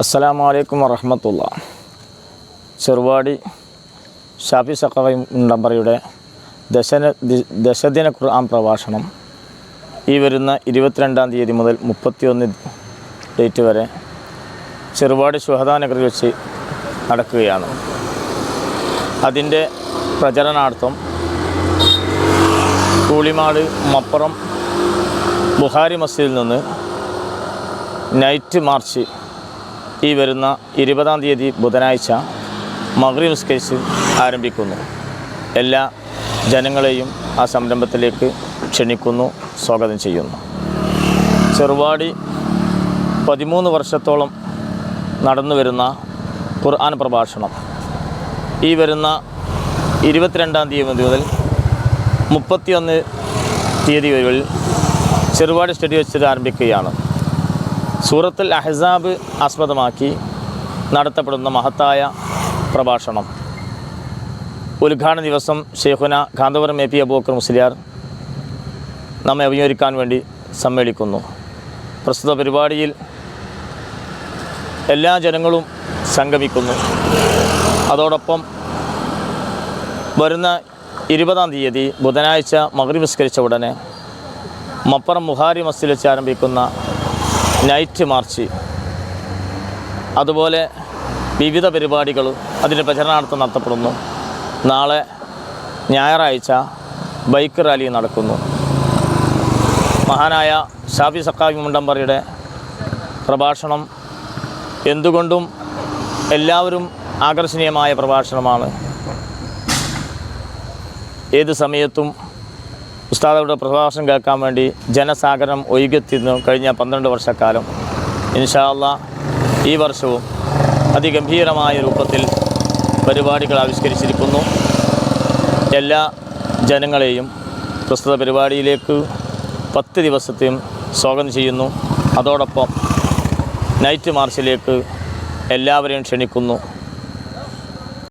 അസ്സലാമു അലൈക്കും വറഹമത്തുള്ള. ചെറുവാടി ഷാഫി സഖാവി മുണ്ടമ്പറയുടെ ദശന ദശദിന ഖുർആൻ പ്രഭാഷണം ഈ വരുന്ന ഇരുപത്തിരണ്ടാം തീയതി മുതൽ മുപ്പത്തിയൊന്ന് ഡേറ്റ് വരെ ചെറുവാടി ശുഹദാനഗറിൽ വെച്ച് നടക്കുകയാണ്. അതിന്റെ പ്രചരണാർത്ഥം കൂളിമാട് മപ്പുറം ബുഹാരി മസ്ജിദിൽ നിന്ന് നൈറ്റ് മാർച്ച് ഈ വരുന്ന ഇരുപതാം തീയതി ബുധനാഴ്ച മഗ്രി നിസ്കരിച്ച് ആരംഭിക്കുന്നു. എല്ലാ ജനങ്ങളെയും ആ സംരംഭത്തിലേക്ക് ക്ഷണിക്കുന്നു സ്വാഗതം ചെയ്യുന്നു. ചെറുവാടി പതിമൂന്ന് വർഷത്തോളം നടന്നു വരുന്ന ഖുർആൻ പ്രഭാഷണം. ഈ വരുന്ന ഇരുപത്തിരണ്ടാം തീയതി മുതൽ മുപ്പത്തിയൊന്ന് തീയതി വരെ ചെറുപാട് സ്റ്റഡി വെച്ചിട്ട് ആരംഭിക്കുകയാണ്. സൂറത്തുൽ അഹ്സാബ് ആസ്പദമാക്കി നടത്തപ്പെടുന്ന മഹത്തായ പ്രഭാഷണം. ഉദ്ഘാടന ദിവസം ഷെയ്ഖുന കാന്തപുരം എ പി അബൂക്കർ മുസ്ലിയാർ നമ്മെ അഭിമുഖിക്കാൻ വേണ്ടി സമ്മേളിക്കുന്നു. പ്രസ്തുത പരിപാടിയിൽ എല്ലാ ജനങ്ങളും സംഗമിക്കുന്നു. അതോടൊപ്പം വരുന്ന ഇരുപതാം തീയതി ബുധനാഴ്ച മകരി വിസ്കരിച്ച ഉടനെ മപ്പുറം മുഹാരി മസ്ജിദ് വെച്ച് ആരംഭിക്കുന്ന നൈറ്റ് മാർച്ച്. അതുപോലെ വിവിധ പരിപാടികൾ അതിന്റെ പ്രചരണാർത്ഥം നടത്തപ്പെടുന്നു. നാളെ ഞായറാഴ്ച ബൈക്ക് റാലി നടക്കുന്നു. മഹാനായ ഷാഫി സക്കാവി മുണ്ടമ്പറയുടെ പ്രഭാഷണം എന്തുകൊണ്ടും എല്ലാവരും ആകർഷണീയമായ പ്രഭാഷണമാണ്. ഏത് സമയത്തും ഉസ്താദയുടെ പ്രഭാഷണം കേൾക്കാൻ വേണ്ടി ജനസാഗരം ഒഴുകെത്തിയിരുന്നു കഴിഞ്ഞ പന്ത്രണ്ട് വർഷക്കാലം. ഇൻഷാല്ല ഈ വർഷവും അതിഗംഭീരമായ രൂപത്തിൽ പരിപാടികൾ ആവിഷ്കരിച്ചിരിക്കുന്നു. എല്ലാ ജനങ്ങളെയും പ്രസ്തുത പരിപാടിയിലേക്ക് പത്ത് ദിവസത്തെയും സ്വാഗതം ചെയ്യുന്നു. അതോടൊപ്പം നൈറ്റ് മാർച്ചിലേക്ക് എല്ലാവരെയും ക്ഷണിക്കുന്നു.